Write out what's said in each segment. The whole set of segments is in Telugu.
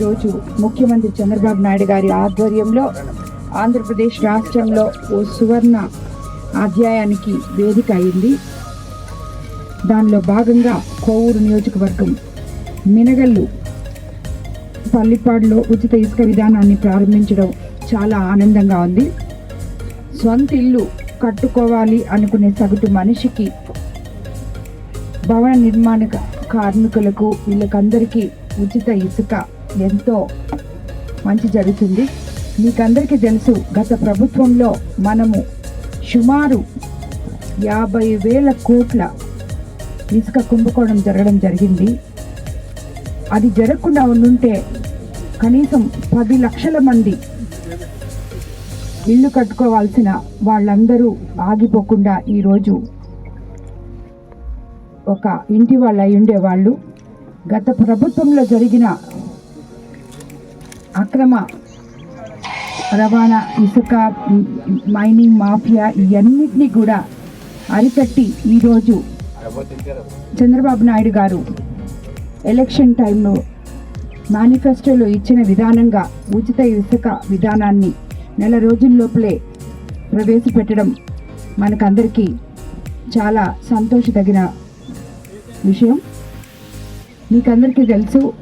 ఈరోజు ముఖ్యమంత్రి చంద్రబాబు నాయుడు గారి ఆధ్వర్యంలో ఆంధ్రప్రదేశ్ రాష్ట్రంలో ఓ సువర్ణ అధ్యాయానికి వేదిక అయింది. దానిలో భాగంగా కోవూరు నియోజకవర్గం మినగల్లు పల్లిపాడులో ఉచిత ఇసుక విధానాన్ని ప్రారంభించడం చాలా ఆనందంగా ఉంది. సొంత ఇల్లు కట్టుకోవాలి అనుకునే సగటు మనిషికి భవన నిర్మాణ కార్మికులకు వీళ్ళకందరికీ ఉచిత ఇసుక ఎంతో మంచి జరుగుతుంది. మీకందరికీ తెలుసు గత ప్రభుత్వంలో మనము సుమారు యాభై వేల కోట్ల ఇసుక కుంభకోణం జరగడం జరిగింది. అది జరగకుండా ఉండుంటే కనీసం పది లక్షల మంది ఇల్లు కట్టుకోవాల్సిన వాళ్ళందరూ ఆగిపోకుండా ఈరోజు ఒక ఇంటి వాళ్ళు అయి ఉండేవాళ్ళు. గత ప్రభుత్వంలో జరిగిన అక్రమ రవాణా ఇసుక మైనింగ్ మాఫియా ఇవన్నిటినీ కూడా అరికట్టి ఈరోజు చంద్రబాబు నాయుడు గారు ఎలక్షన్ టైంలో మేనిఫెస్టోలో ఇచ్చిన విధానంగా ఉచిత ఇసుక విధానాన్ని నెల రోజుల లోపలే ప్రవేశపెట్టడం మనకందరికీ చాలా సంతోషదగిన విషయం. మీకందరికీ తెలుసు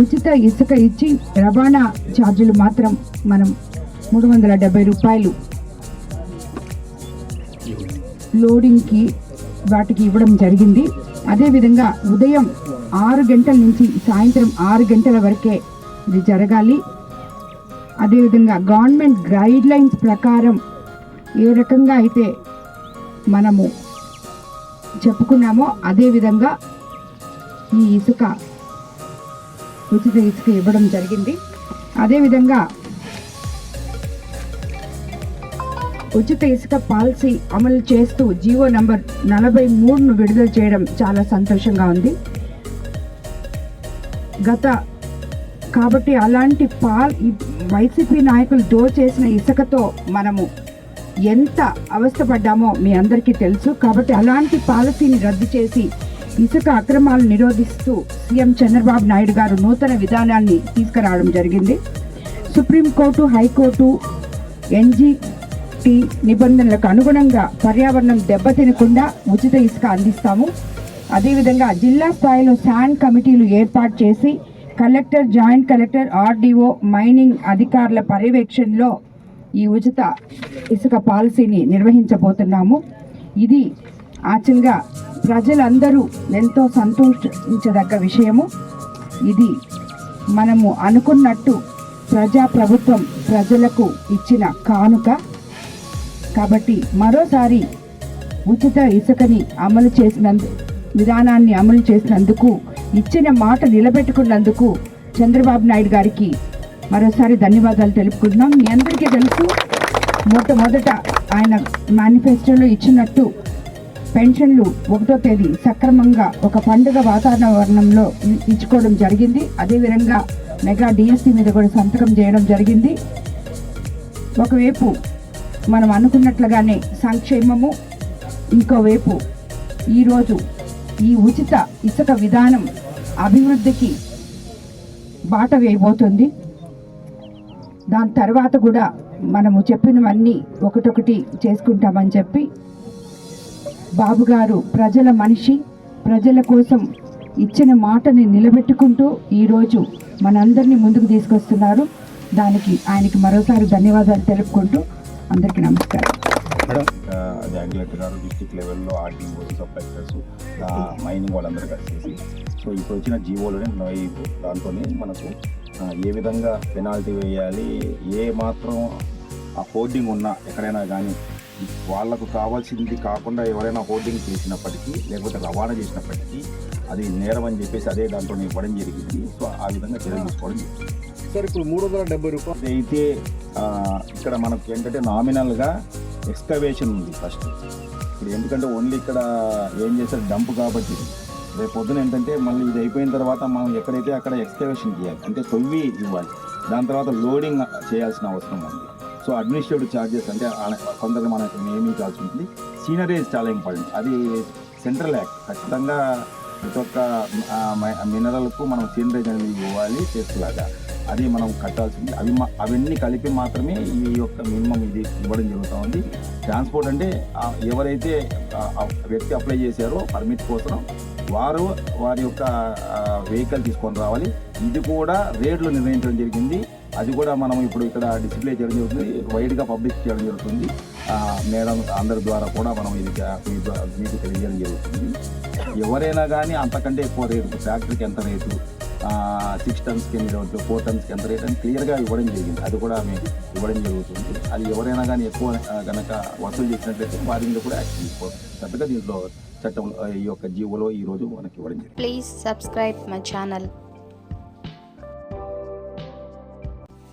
ఉచిత ఇసుక ఇచ్చి రవాణా ఛార్జీలు మాత్రం మనం మూడు వందల డెబ్బై రూపాయలు లోడింగ్కి వాటికి ఇవ్వడం జరిగింది. అదేవిధంగా ఉదయం ఆరు గంటల నుంచి సాయంత్రం ఆరు గంటల వరకే ఇది జరగాలి. అదేవిధంగా గవర్నమెంట్ గైడ్ లైన్స్ ప్రకారం ఏ రకంగా అయితే మనము చెప్పుకున్నామో అదేవిధంగా ఈ ఇసుక ఉచిత ఇసుక ఇవ్వడం జరిగింది. అదేవిధంగా ఉచిత ఇసుక పాలసీ అమలు చేస్తూ జీవో నంబర్ నలభై మూడును విడుదల చేయడం చాలా సంతోషంగా ఉంది. గత కాబట్టి అలాంటి పాల్ వైసీపీ నాయకులు దోచేసిన ఇసుకతో మనము ఎంత అవస్థపడ్డామో మీ అందరికీ తెలుసు. కాబట్టి అలాంటి పాలసీని రద్దు చేసి ఇసుక అక్రమాలు నిరోధిస్తూ సీఎం చంద్రబాబు నాయుడు గారు నూతన విధానాన్ని తీసుకురావడం జరిగింది. సుప్రీంకోర్టు హైకోర్టు ఎన్జిటి నిబంధనలకు అనుగుణంగా పర్యావరణం దెబ్బతినకుండా ఉచిత ఇసుక అందిస్తాము. అదేవిధంగా జిల్లా స్థాయిలో శాండ్ కమిటీలు ఏర్పాటు చేసి collector joint collector RDO mining అధికారుల పర్యవేక్షణలో ఈ ఉచిత ఇసుక పాలసీని నిర్వహించబోతున్నాము. ఇది ఆచంగా ప్రజలందరూ ఎంతో సంతోషించదగ్గ విషయము. ఇది మనము అనుకున్నట్టు ప్రజా ప్రభుత్వం ప్రజలకు ఇచ్చిన కానుక. కాబట్టి మరోసారి ఉచిత ఇసుకని అమలు చేసినందు విధానాన్ని అమలు చేసినందుకు ఇచ్చిన మాట నిలబెట్టుకున్నందుకు చంద్రబాబు నాయుడు గారికి మరోసారి ధన్యవాదాలు తెలుపుకుంటున్నాం. మీ అందరికీ తెలుసు మొట్టమొదట ఆయన మేనిఫెస్టోలో ఇచ్చినట్టు పెన్షన్లు ఒకటో తేదీ సక్రమంగా ఒక పండుగ వాతావరణంలో ఇచ్చుకోవడం జరిగింది. అదేవిధంగా మెగా డిఎస్సి మీద కూడా సంతకం చేయడం జరిగింది. ఒకవైపు మనం అనుకున్నట్లుగానే సంక్షేమము ఇంకోవైపు ఈరోజు ఈ ఉచిత ఇసుక విధానం అభివృద్ధికి బాట వేయబోతుంది. దాని తర్వాత కూడా మనము చెప్పినవన్నీ ఒకటొకటి చేసుకుంటామని చెప్పి బాబు గారు ప్రజల మనిషి ప్రజల కోసం ఇచ్చిన మాటని నిలబెట్టుకుంటూ ఈరోజు మనందరినీ ముందుకు తీసుకొస్తున్నారు. దానికి ఆయనకి మరోసారి ధన్యవాదాలు తెలుపుకుంటూ అందరికీ నమస్కారం. మేడం గారు డిస్టిక్ లెవెల్లో ఆర్టీఓ సబ్ కలెక్టర్స్ మైనింగ్ వాళ్ళందరూ కలిసేసి సో ఇప్పుడు వచ్చిన జీవోలోనే నైపు దాంతో మనకు ఏ విధంగా పెనాల్టీ వేయాలి ఏ మాత్రం ఆ హోర్డింగ్ ఉన్నా ఎక్కడైనా కానీ వాళ్ళకు కావాల్సింది కాకుండా ఎవరైనా హోర్డింగ్ చేసినప్పటికీ లేకపోతే రవాణా చేసినప్పటికీ అది నేరం అని చెప్పేసి అదే దాంట్లో ఇవ్వడం జరిగింది. సో ఆ విధంగా చర్యలు తీసుకోవడం జరిగింది. సార్ ఇప్పుడు మూడు వందల డెబ్బై రూపాయలు అయితే ఇక్కడ మనకు ఏంటంటే నామినల్గా ఎక్స్కవేషన్ ఉంది ఫస్ట్. ఇప్పుడు ఎందుకంటే ఓన్లీ ఇక్కడ ఏం చేస్తారు డంప్ కాబట్టి. రేపు పొద్దున ఏంటంటే మళ్ళీ ఇది అయిపోయిన తర్వాత మనం ఎక్కడైతే అక్కడ ఎక్స్కవేషన్ చేయాలి అంటే తొవ్వి ఇవ్వాలి దాని తర్వాత లోడింగ్ చేయాల్సిన అవసరం ఉంది. సో అడ్మినిస్ట్రేటివ్ ఛార్జెస్ అంటే ఆ- కొందరు మనకు నియమించాల్సి ఉంటుంది సీనరీస్ చాలా ఇంపార్టెంట్ అది సెంట్రల్ యాక్ట్ ఖచ్చితంగా ప్రతి ఒక్క మినరల్కు మనం సేంద్రియ అనేది ఇవ్వాలి చేసేలాగా అది మనం కట్టాల్సింది. అవి అవన్నీ కలిపి మాత్రమే ఈ యొక్క మినిమం ఇది ఇవ్వడం జరుగుతూ ఉంది ట్రాన్స్పోర్ట్ అంటే ఎవరైతే వ్యక్తి అప్లై చేశారో పర్మిట్ కోసం వారు వారి యొక్క వెహికల్ తీసుకొని రావాలి. ఇది కూడా రేట్లు నిర్ణయించడం జరిగింది. అది కూడా మనం ఇప్పుడు ఇక్కడ డిస్ప్లే చేయడం జరుగుతుంది. వైడ్గా పబ్లిక్ చేయడం జరుగుతుంది. మేడం అందరి ద్వారా కూడా మనం ఇది మీకు తెలియజేయడం జరుగుతుంది. ఎవరైనా కానీ అంతకంటే ఎక్కువ రేటు ఫ్యాక్టరీకి ఎంత రేటు సిక్స్ టన్స్కి ఎన్ని రేటు ఫోర్ టన్స్కి ఎంత రేట్ అని క్లియర్గా ఇవ్వడం జరిగింది. అది కూడా మేము ఇవ్వడం జరుగుతుంది. అది ఎవరైనా కానీ ఎక్కువ కనుక గనక వసూలు చేసినట్లయితే వారి మీద కూడా యాక్షన్ తీసుకోవాలి. దీంట్లో చట్టం ఈ యొక్క జీవోలో ఈ రోజు మనకి ఇవ్వడం జరిగింది please subscribe my channel